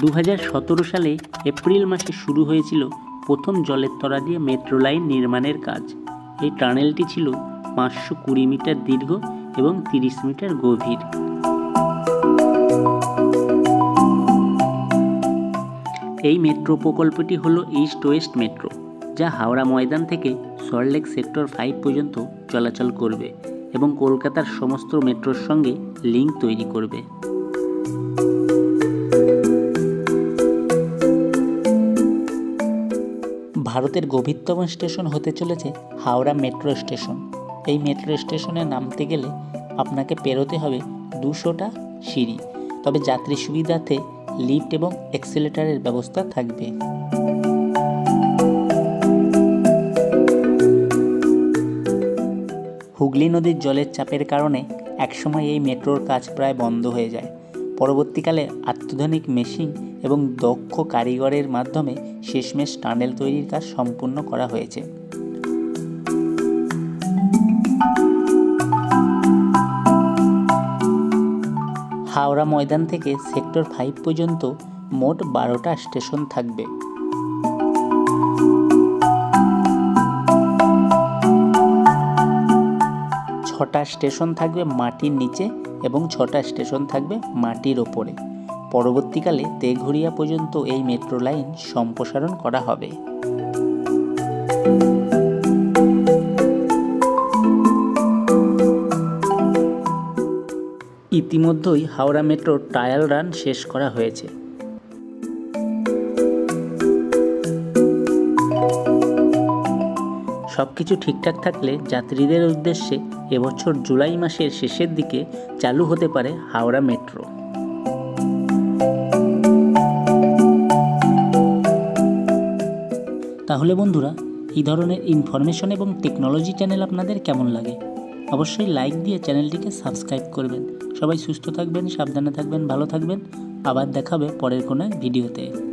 দু হাজার সতেরো সালে এপ্রিল মাসে শুরু হয়েছিল প্রথম জলের তলা দিয়ে মেট্রো লাইন নির্মাণের কাজ। এই টানেলটি ছিল পাঁচশো কুড়ি মিটার দীর্ঘ এবং তিরিশ মিটার গভীর। এই মেট্রো প্রকল্পটি হল ইস্ট ওয়েস্ট মেট্রো, যা হাওড়া ময়দান থেকে সল্টলেক সেক্টর ফাইভ পর্যন্ত চলাচল করবে এবং কলকাতার সমস্ত মেট্রোর সঙ্গে লিঙ্ক তৈরি করবে। ভারতের গভীরতম স্টেশন হতে চলেছে হাওড়া মেট্রো স্টেশন। এই মেট্রো স্টেশনে নামতে গেলে আপনাকে পেরোতে হবে দুশোটা সিঁড়ি। তবে যাত্রী সুবিধার্থে লিফট এবং এক্সেলেটারের ব্যবস্থা থাকবে। হুগলি নদীর জলের চাপের কারণে একসময় এই মেট্রোর কাজ প্রায় বন্ধ হয়ে যায়। পরবর্তীকালে আত্মধুনিক মেশিন এবং দক্ষ কারিগরের মাধ্যমে শেষমেশ টানেল তৈরির কাজ সম্পূর্ণ করা হয়েছে। হাওড়া ময়দান থেকে সেক্টর ফাইভ পর্যন্ত মোট বারোটা স্টেশন থাকবে। ছটা স্টেশন থাকবে মাটির নিচে এবং ছটা স্টেশন থাকবে মাটির ওপরে। পরবর্তীকালে তেঘুরিয়া পর্যন্ত এই মেট্রো লাইন সম্প্রসারণ করা হবে। ইতিমধ্যেই হাওড়া মেট্রোর ট্রায়াল রান শেষ করা হয়েছে। সব কিছু ঠিকঠাক থাকলে যাত্রীদের উদ্দেশ্যে এবছর জুলাই মাসের শেষের দিকে চালু হতে পারে হাওড়া মেট্রো। তাহলে বন্ধুরা, এই ধরনের ইনফরমেশন এবং টেকনোলজি চ্যানেল আপনাদের কেমন লাগে? অবশ্যই লাইক দিয়ে চ্যানেলটিকে সাবস্ক্রাইব করবেন। সবাই সুস্থ থাকবেন, সাবধানে থাকবেন, ভালো থাকবেন। আবার দেখাবে পরের কোনো ভিডিওতে